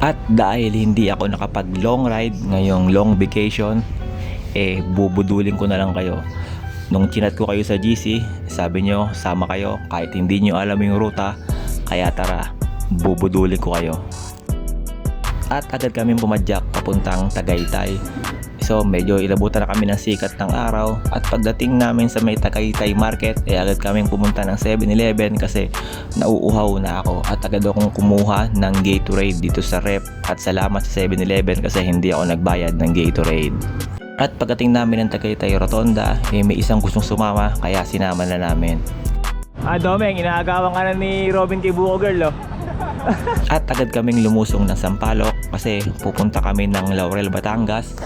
At dahil hindi ako nakapag long ride ngayong long vacation, eh bubudulin ko na lang kayo. Nung chinat ko kayo sa GC, sabi nyo sama kayo kahit hindi nyo alam yung ruta, kaya tara, bubudulin ko kayo. At agad kami pumadyak papuntang Tagaytay. So medyo ilabutan na kami ng sikat ng araw at pagdating namin sa may Tagaytay Market eh agad kaming pumunta ng 7-Eleven kasi nauuhaw na ako at agad akong kumuha ng Gatorade dito sa rep at salamat sa 7-Eleven kasi hindi ako nagbayad ng Gatorade. At pagdating namin ng Tagaytay Rotonda eh may isang gustong sumama kaya sinama na namin. Ah, Domeng, inaagawan ka na ni Robin kay Buko Girl, oh. At agad kaming lumusong ng Sampaloc kasi pupunta kami ng Laurel, Batangas.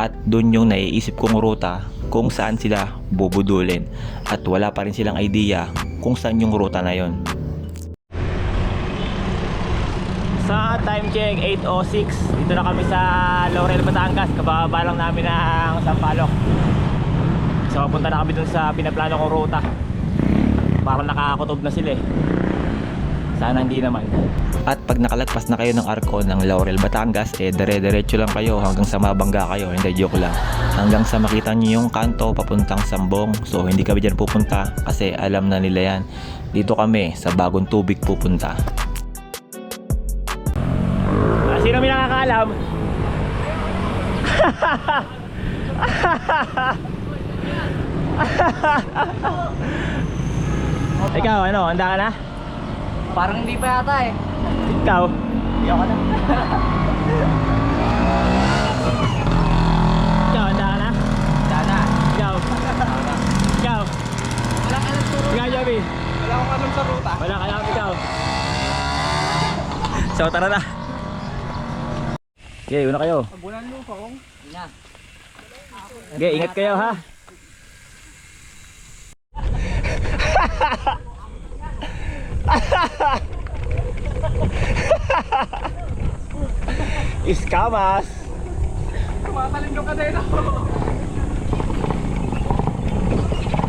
At doon yung naiisip kong ruta kung saan sila bubudulin. At wala pa rin silang idea kung saan yung ruta na yon. Sa time check 8.06 Dito na kami sa Laurel, Batangas. Kababa lang namin ng Sampaloc. So punta na kami dun sa pinaplano kong ruta. Parang nakakakutob na sila eh sana hindi naman. At pag nakalagpas na kayo ng arko ng Laurel, Batangas, eh dire-diretso lang kayo hanggang sa mabangga kayo. Hindi, joke lang. Hanggang sa makita nyo yung kanto papuntang Sambong. So hindi kami dyan pupunta kasi alam na nila yan. Dito kami sa bagong tubig pupunta. Ah, sino may nakakaalam? Ikaw, ano, handa ka na? Parang hindi pa yata eh. Ikaw? Hindi ako na. Ikaw, handa ka na? Sana. Ikaw? Ikaw? Wala ka lang turo. Ikaw, Javi? Wala akong alam sa ruta. Wala ka lang, ikaw. So, tara na. Okay, una kayo. Abunan lupa kong. Ina. Okay, ingat kayo ha. Iskamas. Kumatalindong ka din ako.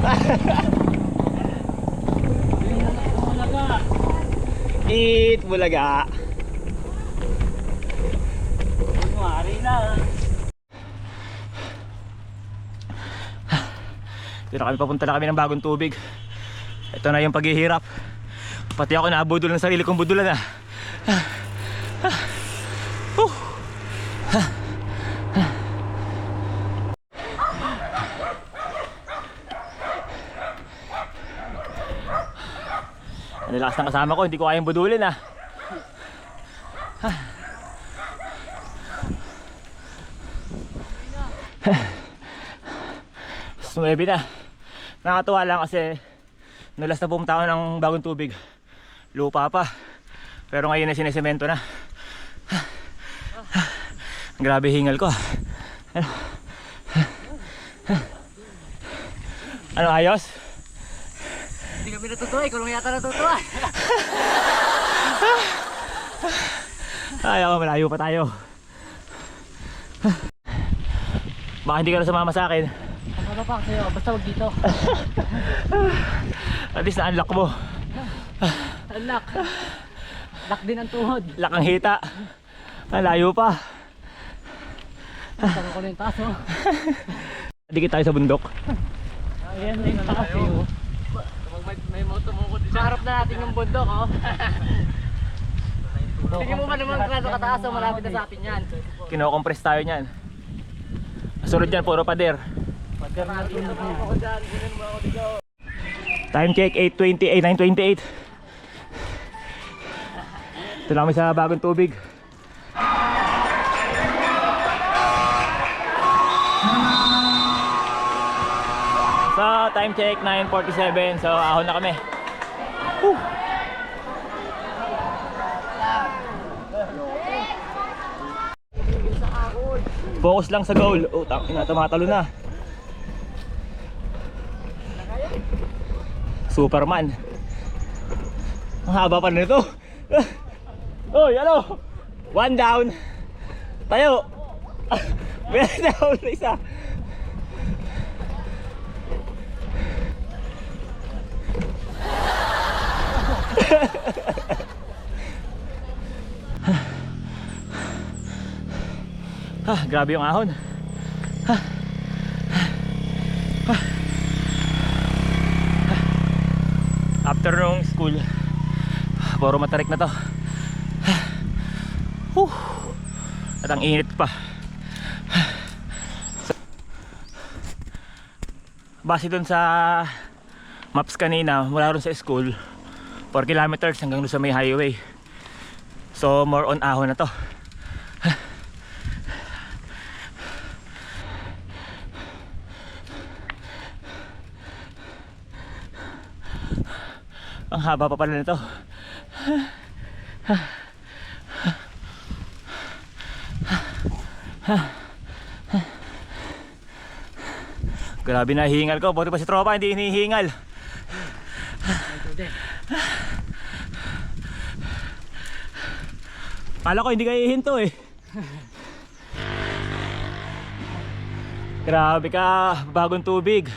Eat bulaga. Kunwari na. Dito na kami papunta na kami ng bagong tubig. Ito na yung paghihirap. Pati ako naabudol ng sarili kong budulan ah. Huh. Ang lakas ng kasama ko, hindi ko kayang budulin ah. Sumebi na. Nakatuwa lang kasi nalas na pumunta ako ng bagong tubig. Lupa pa. Pero ngayon na sinesemento na. Grabe hingal ko. Ano? Ano ayos? Hindi kami natutuwa. Ikaw lang yata natutuwa. Ay ako malayo pa tayo. Baka hindi ka na sumama sa akin. Ano pa sa'yo? Basta wag dito. At least na-unlock mo. Lock. Lock din ang tuhod. Lakang hita. Ang layo pa. Tanong ko na yung taas oh. Dikit tayo sa bundok. Ayan na yung taas eh. oh. May, may moto mo Sa harap na natin yung bundok oh. Tingin mo ba naman klaro kataas oh, malapit na sa atin yan. Kino-compress tayo niyan. Sunod yan, puro pader. Natin na dito. Time check 8.20, eh 9.28. Ito na kami sa bagong tubig. So, time check 9.47. So, ahon na kami. Whew. Focus lang sa goal. Oh, tang ina, tumatalo na. Superman. Ang haba pa nito. Oy, ano? One down. Tayo. May down na isa. Ah, grabe yung ahon. Ah. Ah. Ah. After nung school, puro matarik na to. Whew. At ang init pa. Base dun sa maps kanina, mula ron sa school, 4 kilometers hanggang doon sa may highway. So more on ahon na to. Ang haba pa pala nito. Grabe na hingal ko. Buti pa si tropa hindi hinihingal. Kala ko hindi kayo hihinto eh. Grabe ka, bagong tubig.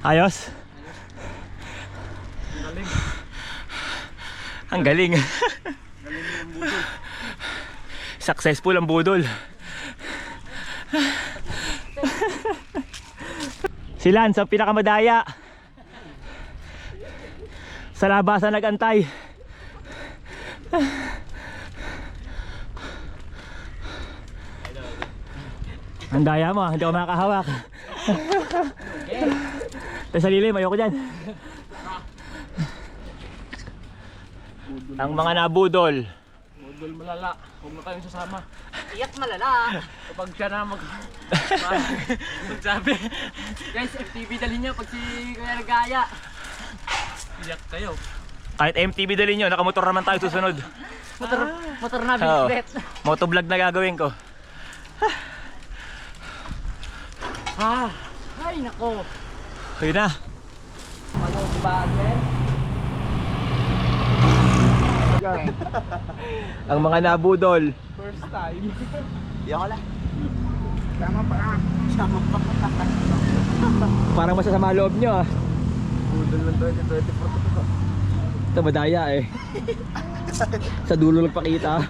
Ayos. Ang galing. Successful ang budol. si Lance ang pinakamadaya. Sa labasan nagantay. Ang daya mo, hindi ako makakahawak. Tapos sa lilim, ayoko dyan. Ang mga nabudol. Budol malala. Huwag na kayong sasama. Iyak malala. Kapag siya na mag... magsabi. Guys, FTV dali niyo pag si Kuya Nagaya. Iyak kayo. Kahit MTV dali nyo, nakamotor naman tayo susunod. Motor, motor na bisiklet. Motovlog na gagawin ko. Ah, ay nako. Ayun na. Ano ba again? Ang mga nabudol. First time. Parang masasama loob nyo ah. Budol ng 2024 Ito madaya eh. Sa dulo nagpakita.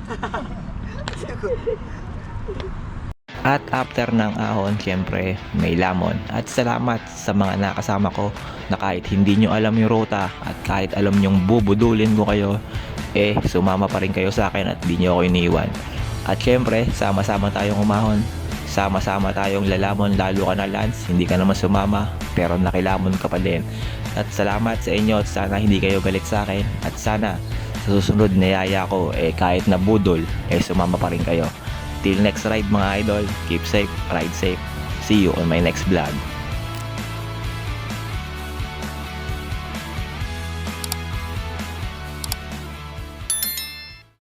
At after ng ahon, syempre may lamon. At salamat sa mga nakasama ko na kahit hindi nyo alam yung ruta at kahit alam nyong bubudulin ko kayo, eh sumama pa rin kayo sa akin at di nyo ako iniwan. At syempre, sama-sama tayong umahon. Sama-sama tayong lalamon lalo ka na Lance. Hindi ka naman sumama pero nakilamon ka pa din. At salamat sa inyo at sana hindi kayo galit sa akin. At sana sa susunod na yaya ko eh kahit na budol eh sumama pa rin kayo. Till next ride mga idol, keep safe, ride safe. See you on my next vlog.